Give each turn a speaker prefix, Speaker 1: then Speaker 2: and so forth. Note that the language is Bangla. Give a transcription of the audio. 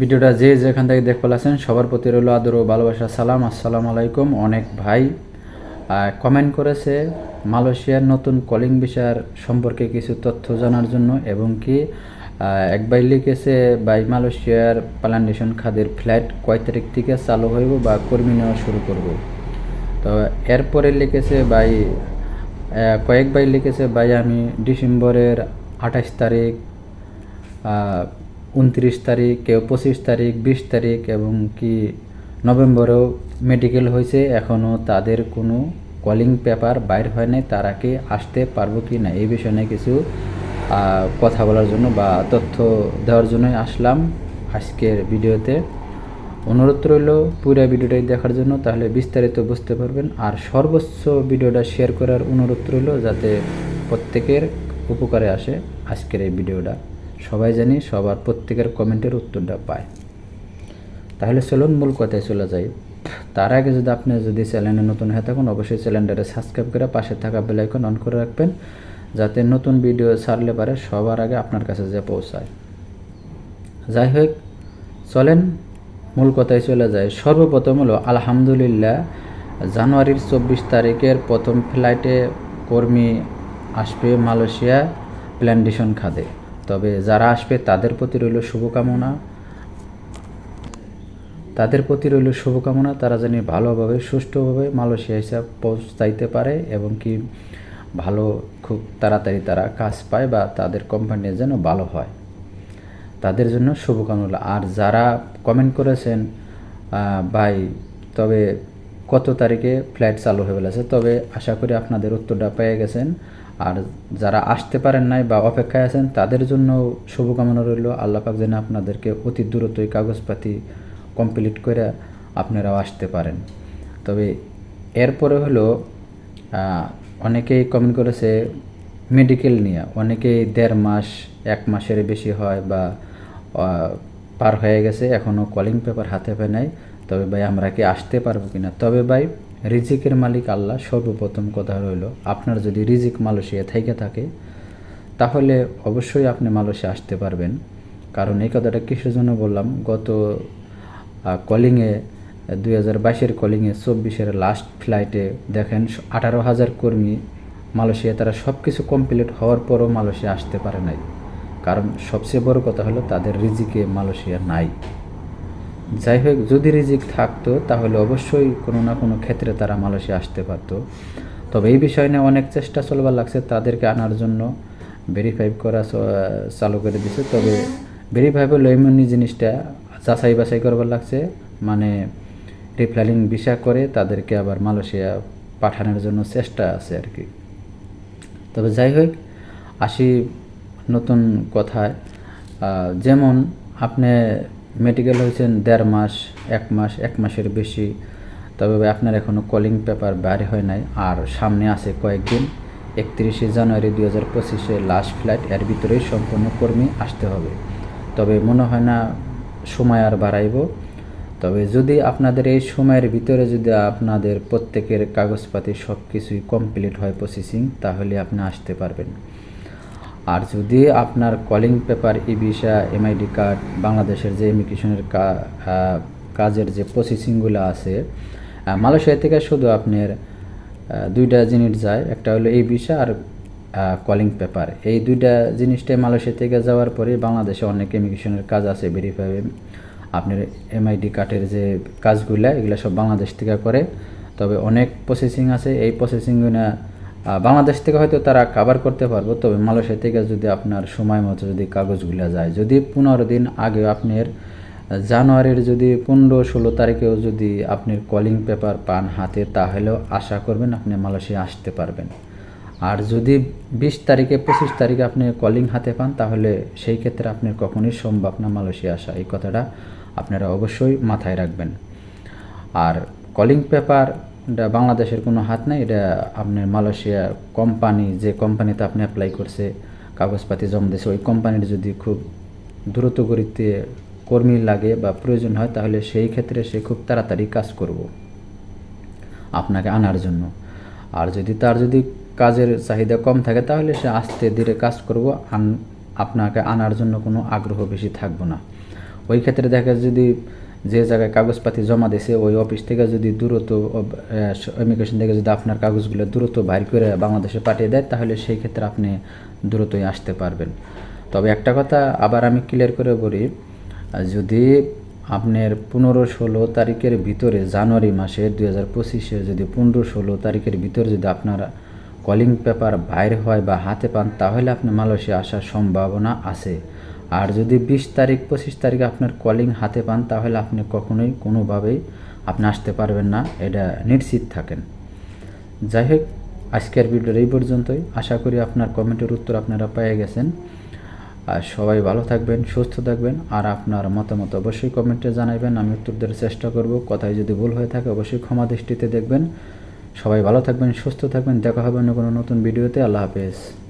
Speaker 1: ভিডিওটা যে যেখান থেকে দেখ পাচ্ছেন সবার প্রতি রইল আদর ও ভালোবাসা। সালাম আসসালামু আলাইকুম। অনেক ভাই কমেন্ট করেছে মালয়েশিয়ার নতুন কলিং ভিসার সম্পর্কে কিছু তথ্য জানার জন্য এবং কি এক ভাই লিখেছে ভাই মালয়েশিয়ার প্লান্টেশন খাদের ফ্ল্যাট কয় তারিখ থেকে চালু হইব বা কর্মী নেওয়া শুরু করব? তো এরপরে লিখেছে ভাই আহ, কয়েক ভাই লিখেছে ভাই আমি ডিসেম্বরের আঠাশ তারিখ উনত্রিশ তারিখ, কেউ পঁচিশ তারিখ, বিশ তারিখ এবং কি নভেম্বরেও মেডিকেল হয়েছে। এখনও তাদের কোনো কলিং পেপার বাইর হয় নাই। তারা কি আসতে পারব কি না এই বিষয়ে নিয়ে কিছু কথা বলার জন্য বা তথ্য দেওয়ার জন্যই আসলাম আজকের ভিডিওতে। অনুরোধ রইল পুরো ভিডিওটাই দেখার জন্য, তাহলে বিস্তারিত বুঝতে পারবেন। আর সর্বোচ্চ ভিডিওটা শেয়ার করার অনুরোধ রইল যাতে প্রত্যেকের উপকারে আসে আজকের এই ভিডিওটা। সবাই জানি, সবার প্রত্যেকের কমেন্টের উত্তরটা পায়। তাহলে চলুন, মূল কথায় চলে যাই। তার আগে যদি আপনি যদি চ্যানেলে নতুন হয়ে থাকুন, অবশ্যই চ্যানেলটাকে সাবস্ক্রাইব করে পাশে থাকা বেল আইকন অন করে রাখবেন, যাতে নতুন ভিডিও ছাড়লে পারে সবার আগে আপনার কাছে যে পৌঁছায়। যাই হোক, চলেন, মূল কথায় চলে যায় সর্বপ্রথম হলো, আলহামদুলিল্লাহ, জানুয়ারির চব্বিশ তারিখের প্রথম ফ্লাইটে কর্মী আসবে মালয়েশিয়া প্ল্যান্টেশন খাদে তবে যারা আসবে, তাদের প্রতি রইল শুভকামনা। তাদের প্রতি রইল শুভকামনা। তারা যেন ভালোভাবে, সুষ্ঠুভাবে মালয়েশিয়া হিসাব পৌঁছাইতে পারে এবং কি ভালো, খুব তাড়াতাড়ি তারা কাজ পায় বা তাদের কোম্পানি যেন ভালো হয়। তাদের জন্য শুভকামনা। আর যারা কমেন্ট করেছেন ভাই, তবে কত তারিখে ফ্লাইট চালু হয়ে গেছে? তবে আশা করি আপনাদের উত্তরটা পেয়ে গেছেন। আর যারা আসতে পারেন নাই বা অপেক্ষায় আছেন, তাদের জন্য শুভকামনা রইল। আল্লাহ পাক যেন আপনাদেরকে অতি দ্রুতই কাগজপাতি কমপ্লিট করে আপনারাও আসতে পারেন। তবে এরপরে হলো অনেকেই কমেন্ট করেছে মেডিকেল নিয়ে। অনেকেই দেড় মাস, এক মাসের বেশি হয় বা পার হয়ে গেছে এখনও কলিং পেপার হাতে পায় নাই। তবে ভাই, আমরা কি আসতে পারব কিনা? তবে ভাই রিজিকের মালিক আল্লাহ সর্বপ্রথম কথা রইল, আপনার যদি রিজিক মালয়েশিয়া থেকে থাকে, তাহলে অবশ্যই আপনি মালয়েশিয়া আসতে পারবেন। কারণ এই কথাটা কিসের জন্য বললাম? গত কলিংয়ে দুই হাজার বাইশের কলিংয়ে চব্বিশের লাস্ট ফ্লাইটে দেখেন আঠারো হাজার কর্মী মালয়েশিয়া তারা সব কিছু কমপ্লিট হওয়ার পরও মালয়েশিয়া আসতে পারে নাই। কারণ সবচেয়ে বড় কথা হলো তাদের রিজিকে মালয়েশিয়া নাই। যাই হোক যদি রিজিক থাকতো তাহলে অবশ্যই কোনো না কোনো ক্ষেত্রে তারা মালয়েশিয়া আসতে পারতো। তবে এই বিষয় নিয়ে অনেক চেষ্টা চলবার লাগছে তাদেরকে আনার জন্য। ভেরিফাই করা চালু করে দিছে। তবে ভেরিফাই হলো এমনি জিনিসটা যাচাই বাছাই করবার লাগছে। মানে রিফ্লাইলিং ভিসা করে তাদেরকে আবার মালয়েশিয়া পাঠানোর জন্য চেষ্টা আছে আর কি। তবে যাই হোক আসি নতুন কথায়। যেমন আপনি মেডিকেল হয়েছেন দেড় মাস, এক মাস, এক মাসের বেশি। তবে আপনার এখনও কলিং পেপার বাইরে হয় নাই। আর সামনে আছে কয়েকদিন, একত্রিশে জানুয়ারি দুই হাজার পঁচিশে লাস্ট ফ্লাইট এর ভিতরেই সম্পূর্ণ কর্মী আসতে হবে। তবে মনে হয় না সময় আর বাড়াইব। তবে যদি আপনাদের এই সময়ের ভিতরে যদি আপনাদের প্রত্যেকের কাগজপাতি সব কিছুই কমপ্লিট হয় প্রসেসিং তাহলে আপনি আসতে পারবেন। আর যদি আপনার calling paper e visa MID card বাংলাদেশের যে ইমিগ্রেশনের কাজের যে প্রসেসিংগুলো আছে মালয়েশিয়া থেকে শুধু আপনার দুইটা জিনিস যায়। একটা হলো এই ভিসা আর কলিং পেপার এই দুইটা জিনিসটাই মালয়েশিয়া থেকে যাওয়ার পরে বাংলাদেশে অনেক ইমিগ্রেশনের কাজ আছে ভেরিফাই আপনার এমআইডি কার্ডের যে কাজগুলো, এগুলো সব বাংলাদেশ থেকে করে। তবে অনেক প্রসেসিং আছে। এই প্রসেসিংগুলো বাংলাদেশ থেকে হয়তো তারা কাভার করতে পারব। তবে মালয়েশিয়া থেকে যদি আপনার সময় মতো যদি কাগজগুলো যায়, যদি পনেরো দিন আগে আপনার জানুয়ারির যদি পনেরো ষোলো তারিখেও যদি আপনি কলিং পেপার পান হাতে, তাহলেও আশা করবেন আপনি মালয়েশিয়া আসতে পারবেন। আর যদি বিশ তারিখে, পঁচিশ তারিখে আপনি কলিং হাতে পান, তাহলে সেই ক্ষেত্রে আপনার কখনোই সম্ভব না মালয়েশিয়া আসা। এই কথাটা আপনারা অবশ্যই মাথায় রাখবেন। আর কলিং পেপার এটা বাংলাদেশের কোনো হাত নাই, এটা আপনার মালয়েশিয়া কোম্পানি যে কোম্পানিতে আপনি অ্যাপ্লাই করছে, কাগজপাতি জমা দিয়েছে ওই কোম্পানির যদি খুব দ্রুত গতিতে কর্মী লাগে বা প্রয়োজন হয়, তাহলে সেই ক্ষেত্রে সে খুব তাড়াতাড়ি কাজ করব, আপনাকে আনার জন্য। আর যদি তার যদি কাজের চাহিদা কম থাকে, তাহলে সে আস্তে ধীরে কাজ করব, আন আপনাকে আনার জন্য কোনো আগ্রহ বেশি থাকব না। ওই ক্ষেত্রে দেখা যদি যে জায়গায় কাগজপাতি জমা দিয়েছে ওই অফিস থেকে যদি দূরত্ব ইমিগ্রেশন থেকে যদি আপনার কাগজগুলো দূরত্ব বাইর করে বাংলাদেশে পাঠিয়ে দেয়, তাহলে সেই ক্ষেত্রে আপনি দ্রুতই আসতে পারবেন। তবে একটা কথা আবার আমি ক্লিয়ার করে বলি, যদি আপনার পনেরো ষোলো তারিখের ভিতরে জানুয়ারি মাসে দুই হাজার পঁচিশে যদি পনেরো ষোলো তারিখের ভিতরে যদি আপনার কলিং পেপার বাইর হয় বা হাতে পান, তাহলে আপনি মালয়েশিয়া আসার সম্ভাবনা আছে। আর যদি বিশ তারিখ, পঁচিশ তারিখ আপনার কলিং হাতে পান, তাহলে আপনি কখনোই কোনোভাবেই আপনি আসতে পারবেন না। এটা নিশ্চিত থাকেন। যাই হোক, আজকের ভিডিওর এই পর্যন্তই। আশা করি আপনার কমেন্টের উত্তর আপনারা পেয়ে গেছেন। আর সবাই ভালো থাকবেন, সুস্থ থাকবেন। আর আপনার মতামত অবশ্যই কমেন্টে জানাবেন। আমি উত্তর দেওয়ার চেষ্টা করব। কথায় যদি ভুল হয়ে থাকে, অবশ্যই ক্ষমা দৃষ্টিতে দেখবেন। সবাই ভালো থাকবেন, সুস্থ থাকবেন। দেখা হবে অন্য কোনো নতুন ভিডিওতে। আল্লাহ হাফেজ।